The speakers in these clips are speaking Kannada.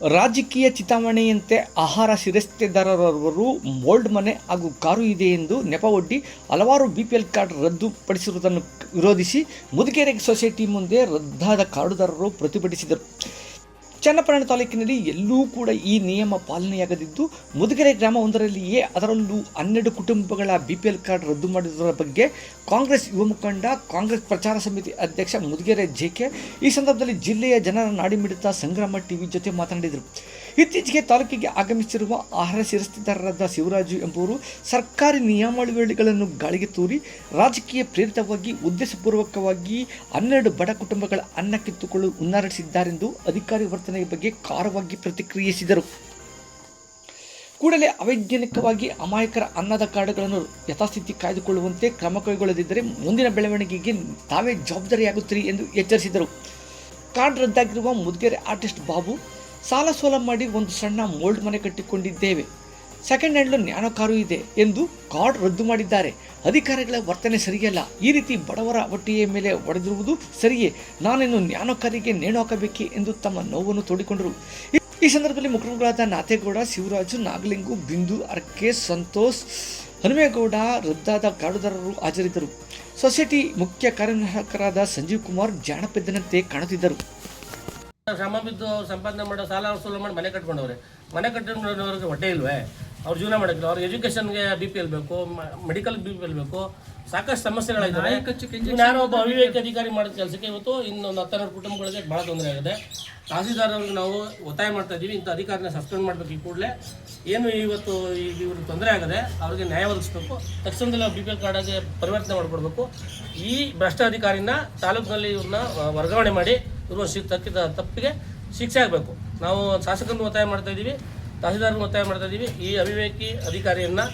ರಾಜಕೀಯ ಚಿತಾವಣೆಯಂತೆ ಆಹಾರ ಶಿರಸ್ತೆದಾರರವರು ಮೋಲ್ಡ್ ಮನೆ ಹಾಗೂ ಕಾರು ಇದೆ ಎಂದು ನೆಪವೊಡ್ಡಿ ಹಲವಾರು ಬಿ ಪಿ ಎಲ್ ಕಾರ್ಡ್ ರದ್ದುಪಡಿಸಿರುವುದನ್ನು ವಿರೋಧಿಸಿ ಮುದುಕೆರೆ ಸೊಸೈಟಿ ಮುಂದೆ ರದ್ದಾದ ಕಾರ್ಡುದಾರರು ಪ್ರತಿಭಟಿಸಿದರು. ಚನ್ನಪಟ್ಟಣ ತಾಲೂಕಿನಲ್ಲಿ ಎಲ್ಲೂ ಕೂಡ ಈ ನಿಯಮ ಪಾಲನೆಯಾಗದಿದ್ದು, ಮುದುಗೆರೆ ಗ್ರಾಮವೊಂದರಲ್ಲಿಯೇ ಅದರಲ್ಲೂ ಹನ್ನೆರಡು ಕುಟುಂಬಗಳ ಬಿಪಿಎಲ್ ಕಾರ್ಡ್ ರದ್ದು ಮಾಡಿರುವುದರ ಬಗ್ಗೆ ಕಾಂಗ್ರೆಸ್ ಯುವ ಮುಖಂಡ, ಕಾಂಗ್ರೆಸ್ ಪ್ರಚಾರ ಸಮಿತಿ ಅಧ್ಯಕ್ಷ ಮುದುಗೆರೆ ಜೆಕೆ ಈ ಸಂದರ್ಭದಲ್ಲಿ ಜಿಲ್ಲೆಯ ಜನರ ನಾಡಿಮಿಡಿತ ಸಂಗ್ರಾಮ ಟಿವಿ ಜೊತೆ ಮಾತನಾಡಿದರು. ಇತ್ತೀಚೆಗೆ ತಾಲೂಕಿಗೆ ಆಗಮಿಸಿರುವ ಆಹಾರ ಶಿರಸ್ತಿದಾರರಾದ ಶಿವರಾಜು ಎಂಬುವರು ಸರ್ಕಾರಿ ನಿಯಮಾವಳಿಗಳನ್ನು ಗಾಳಿಗೆ ತೂರಿ ರಾಜಕೀಯ ಪ್ರೇರಿತವಾಗಿ, ಉದ್ದೇಶಪೂರ್ವಕವಾಗಿ ಹನ್ನೆರಡು ಬಡ ಕುಟುಂಬಗಳ ಅನ್ನ ಕಿತ್ತುಕೊಳ್ಳಲು ಹುನ್ನಾರಿಸಿದ್ದಾರೆಂದು ಅಧಿಕಾರಿ ವರ್ತನೆಯ ಬಗ್ಗೆ ಖಾರವಾಗಿ ಪ್ರತಿಕ್ರಿಯಿಸಿದರು. ಕೂಡಲೇ ಅವೈಜ್ಞಾನಿಕವಾಗಿ ಅಮಾಯಕರ ಅನ್ನದ ಕಾರ್ಡ್ಗಳನ್ನು ಯಥಾಸ್ಥಿತಿ ಕಾಯ್ದುಕೊಳ್ಳುವಂತೆ ಕ್ರಮ ಕೈಗೊಳ್ಳದಿದ್ದರೆ ಮುಂದಿನ ಬೆಳವಣಿಗೆಗೆ ತಾವೇ ಜವಾಬ್ದಾರಿಯಾಗುತ್ತೀರಿ ಎಂದು ಎಚ್ಚರಿಸಿದರು. ಕಾರ್ಡ್ ರದ್ದಾಗಿರುವ ಮುದ್ಗೆರೆ ಆರ್ಟಿಸ್ಟ್ ಬಾಬು ಸಾಲ ಸೋಲ ಮಾಡಿ ಒಂದು ಸಣ್ಣ ಮೋಲ್ಡ್ ಮನೆ ಕಟ್ಟಿಕೊಂಡಿದ್ದೇವೆ. ಸೆಕೆಂಡ್ ಹ್ಯಾಂಡ್ಲು ನ್ಯಾನೋ ಕಾರು ಇದೆ ಎಂದು ಕಾರ್ಡ್ ರದ್ದು ಮಾಡಿದ್ದಾರೆ. ಅಧಿಕಾರಿಗಳ ವರ್ತನೆ ಸರಿಯಲ್ಲ. ಈ ರೀತಿ ಬಡವರ ಒಟ್ಟಿಗೆ ಮೇಲೆ ಒಡೆದಿರುವುದು ಸರಿಯೇ. ನಾನೇನು ನ್ಯಾನೋ ಕಾರಿಗೆ ನೇಣು ಹಾಕಬೇಕೆ ಎಂದು ತಮ್ಮ ನೋವನ್ನು ತೋಡಿಕೊಂಡರು. ಈ- ಸಂದರ್ಭದಲ್ಲಿ ಮುಖಂಡರುಗಳಾದ ನಾಥೇಗೌಡ, ಶಿವರಾಜು, ನಾಗಲಿಂಗು, ಬಿಂದು, ಅರ್ಕೆ, ಸಂತೋಷ್, ಹನುಮೇಗೌಡ ರದ್ದಾದ ಕಾಡುದಾರರು ಹಾಜರಿದ್ದರು. ಸೊಸೈಟಿ ಮುಖ್ಯ ಕಾರ್ಯನಿರ್ವಾಹಕರಾದ ಸಂಜೀವ್ ಕುಮಾರ್ ಜಾಣಪೆದ್ದನಂತೆ ಕಾಣುತ್ತಿದ್ದರು. ಶ್ರಮ ಬಿದ್ದು ಸಂಪಾದನೆ ಮಾಡೋ ಸಾಲ ವಸೂಲು ಮಾಡಿ ಮನೆ ಕಟ್ಕೊಂಡವ್ರೆ. ಮನೆ ಕಟ್ಕೊಂಡವ್ರಿಗೆ ಹೊಟ್ಟೆ ಇಲ್ವೇ? ಅವ್ರು ಜೀವನ ಮಾಡೋಕ್ಕಿಲ್ಲ. ಅವ್ರ ಎಜುಕೇಷನ್ಗೆ ಬಿ ಪಿ ಎಲ್ ಬೇಕು ಮೆಡಿಕಲ್ ಬಿ ಪಿ ಎಲ್ ಬೇಕು. ಸಾಕಷ್ಟು ಸಮಸ್ಯೆಗಳಿದ್ದಾವೆ ನಾನು ಒಬ್ಬ ಅವಿವೇಕ ಅಧಿಕಾರಿ ಮಾಡಿದ ಕೆಲಸಕ್ಕೆ ಇವತ್ತು ಇನ್ನೊಂದು ಹತ್ತೆರಡು ಕುಟುಂಬಗಳಿಗೆ ಭಾಳ ತೊಂದರೆ ಆಗಿದೆ. ತಹಸೀಲ್ದಾರ್ ಅವ್ರಿಗೆ ನಾವು ಒತ್ತಾಯ ಮಾಡ್ತಾ ಇದ್ದೀವಿ. ಇಂಥ ಅಧಿಕಾರಿನ ಸಸ್ಪೆಂಡ್ ಮಾಡಬೇಕು ಈ ಕೂಡಲೇ. ಏನು ಇವತ್ತು ಈಗ ಇವ್ರಿಗೆ ತೊಂದರೆ ಆಗದೆ ಅವ್ರಿಗೆ ನ್ಯಾಯ ಒದಗಿಸ್ಬೇಕು. ತಕ್ಷಣದಲ್ಲಿ ಬಿ ಪಿ ಎಲ್ ಕಾರ್ಡಾಗಿ ಪರಿವರ್ತನೆ ಮಾಡಿಕೊಡ್ಬೇಕು. ಈ ಭ್ರಷ್ಟ ಅಧಿಕಾರಿನ ತಾಲೂಕಿನಲ್ಲಿ ಇವ್ರನ್ನ ವರ್ಗಾವಣೆ ಮಾಡಿ ಇರುವ ಶಿ ತಪ್ಪಿದ ತಪ್ಪಿಗೆ ಶಿಕ್ಷೆ ಆಗಬೇಕು. ನಾವು ಶಾಸಕರನ್ನು ಒತ್ತಾಯ ಮಾಡ್ತಾ ಇದ್ದೀವಿ ತಹಸೀಲ್ದಾರ್ಗೂ ಒತ್ತಾಯ ಮಾಡ್ತಾ ಇದ್ದೀವಿ. ಈ ಅವಿವೇಕಿ ಅಧಿಕಾರಿಯನ್ನು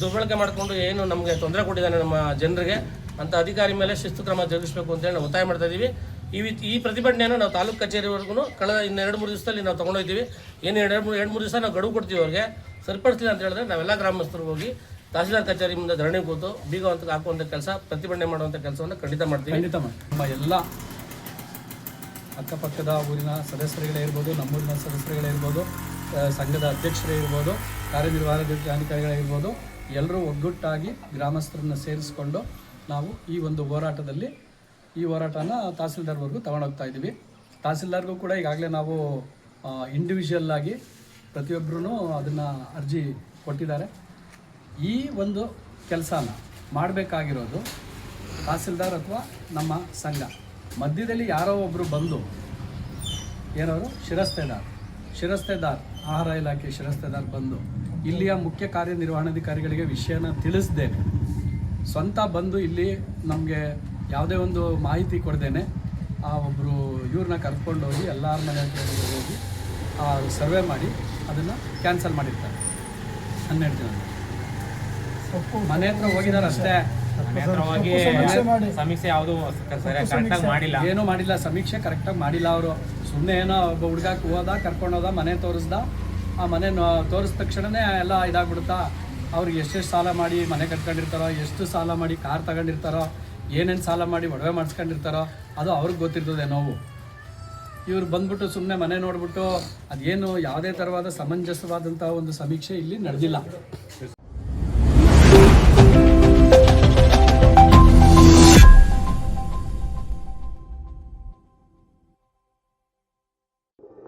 ದುರ್ಬಳಕೆ ಮಾಡಿಕೊಂಡು ಏನು ನಮಗೆ ತೊಂದರೆ ಕೊಟ್ಟಿದ್ದಾನೆ ನಮ್ಮ ಜನರಿಗೆ, ಅಂತ ಅಧಿಕಾರಿ ಮೇಲೆ ಶಿಸ್ತು ಕ್ರಮ ಜರುಗಿಸಬೇಕು ಅಂತೇಳಿ ನಾವು ಒತ್ತಾಯ ಮಾಡ್ತಾ ಇದ್ದೀವಿ. ಈ ಈ ಪ್ರತಿಭಟನೆಯನ್ನು ನಾವು ತಾಲೂಕು ಕಚೇರಿವರೆಗೂ ಕಳೆದ ಇನ್ನು ಎರಡು ಮೂರು ದಿವಸದಲ್ಲಿ ನಾವು ತೊಗೊಂಡೋಗ್ತೀವಿ ಏನು ಎರಡು ಮೂರು ಎರಡು ಮೂರು ದಿವಸ ನಾವು ಗಡುವು ಕೊಡ್ತೀವಿ ಅವ್ರಿಗೆ. ಸರಿಪಡಿಸಲಿಲ್ಲ ಅಂತ ಹೇಳಿದ್ರೆ ನಾವೆಲ್ಲ ಗ್ರಾಮಸ್ಥರು ಹೋಗಿ ತಹಸೀಲ್ದಾರ್ ಕಚೇರಿ ಮುಂದೆ ಧರಣಿ ಕೂತು ಬೀಗ ಅಂತ ಹಾಕುವಂಥ ಕೆಲಸ, ಪ್ರತಿಭಟನೆ ಮಾಡುವಂಥ ಕೆಲಸವನ್ನು ಖಂಡಿತ ಮಾಡ್ತೀವಿ. ಖಂಡಿತ ನಮ್ಮ ಎಲ್ಲ ಅಕ್ಕಪಕ್ಕದ ಊರಿನ ಸದಸ್ಯರುಗಳೇ ಇರ್ಬೋದು, ನಮ್ಮೂರಿನ ಸದಸ್ಯರುಗಳೇ ಇರ್ಬೋದು ಸಂಘದ ಅಧ್ಯಕ್ಷರೇ ಇರ್ಬೋದು, ಕಾರ್ಯನಿರ್ವಹಣಾಧಿಕಾರಿಗಳೇ ಇರ್ಬೋದು, ಎಲ್ಲರೂ ಒಗ್ಗಟ್ಟಾಗಿ ಗ್ರಾಮಸ್ಥರನ್ನು ಸೇರಿಸ್ಕೊಂಡು ನಾವು ಈ ಒಂದು ಹೋರಾಟದಲ್ಲಿ, ಈ ಹೋರಾಟನ ತಹಸೀಲ್ದಾರ್ವರೆಗೂ ತಗೊಂಡೋಗ್ತಾ ಇದ್ದೀವಿ. ತಹಸೀಲ್ದಾರ್ಗೂ ಕೂಡ ಈಗಾಗಲೇ ನಾವು ಇಂಡಿವಿಜುವಲ್ ಆಗಿ ಪ್ರತಿಯೊಬ್ಬರೂ ಅದನ್ನು ಅರ್ಜಿ ಕೊಟ್ಟಿದ್ದಾರೆ. ಈ ಒಂದು ಕೆಲಸನ ಮಾಡಬೇಕಾಗಿರೋದು ತಹಸೀಲ್ದಾರ್ ಅಥವಾ ನಮ್ಮ ಸಂಘ. ಮಧ್ಯದಲ್ಲಿ ಯಾರೋ ಒಬ್ಬರು ಬಂದು ಏನವರು? ಶಿರಸ್ತೆದಾರ್. ಶಿರಸ್ತೆದಾರ್, ಆಹಾರ ಇಲಾಖೆ ಶಿರಸ್ತೆದಾರ್ ಬಂದು ಇಲ್ಲಿಯ ಮುಖ್ಯ ಕಾರ್ಯನಿರ್ವಹಣಾಧಿಕಾರಿಗಳಿಗೆ ವಿಷಯನ ತಿಳಿಸ್ದೇನೆ. ಸ್ವಂತ ಬಂದು ಇಲ್ಲಿ ನಮಗೆ ಯಾವುದೇ ಒಂದು ಮಾಹಿತಿ ಕೊಡ್ದೇನೆ. ಆ ಒಬ್ಬರು ಇವ್ರನ್ನ ಕರ್ಕೊಂಡು ಹೋಗಿ ಎಲ್ಲರ ಮನೆ ಹೋಗಿ ಸರ್ವೆ ಮಾಡಿ ಅದನ್ನು ಕ್ಯಾನ್ಸಲ್ ಮಾಡಿರ್ತಾರೆ. ಹನ್ನೆರಡು ಜನ ಮನೆ ಹತ್ರ ಹೋಗಿದಾರೆ ಅಷ್ಟೇ ಮನೆ ಹತ್ರ ಹೋಗಿ ಸಮೀಕ್ಷೆ ಯಾವುದು ಕರೆಕ್ಟಾಗಿ ಮಾಡಿಲ್ಲ. ಏನೂ ಮಾಡಿಲ್ಲ ಸಮೀಕ್ಷೆ ಕರೆಕ್ಟಾಗಿ ಮಾಡಿಲ್ಲ ಅವರು. ಸುಮ್ಮನೆ ಏನೋ ಒಬ್ಬ ಹುಡುಗ ಹೋದ ಕರ್ಕೊಂಡು ಹೋದ ಮನೆ ತೋರಿಸ್ದ. ಆ ಮನೆ ತೋರಿಸಿದ ತಕ್ಷಣನೇ ಎಲ್ಲ ಇದಾಗ್ಬಿಡುತ್ತಾ. ಅವ್ರಿಗೆ ಎಷ್ಟೆಷ್ಟು ಸಾಲ ಮಾಡಿ ಮನೆ ಕಟ್ಕೊಂಡಿರ್ತಾರೋ ಎಷ್ಟು ಸಾಲ ಮಾಡಿ ಕಾರ್ ತಗೊಂಡಿರ್ತಾರೋ ಏನೇನು ಸಾಲ ಮಾಡಿ ಒಡವೆ ಮಾಡಿಸ್ಕೊಂಡಿರ್ತಾರೋ ಅದು ಅವ್ರಿಗೆ ಗೊತ್ತಿರ್ತದೆ ನೋವು. ಇವ್ರು ಬಂದ್ಬಿಟ್ಟು ಸುಮ್ಮನೆ ಮನೆ ನೋಡ್ಬಿಟ್ಟು ಅದೇನು ಯಾವುದೇ ಥರವಾದ ಸಮಂಜಸವಾದಂಥ ಒಂದು ಸಮೀಕ್ಷೆ ಇಲ್ಲಿ ನಡೆದಿಲ್ಲ.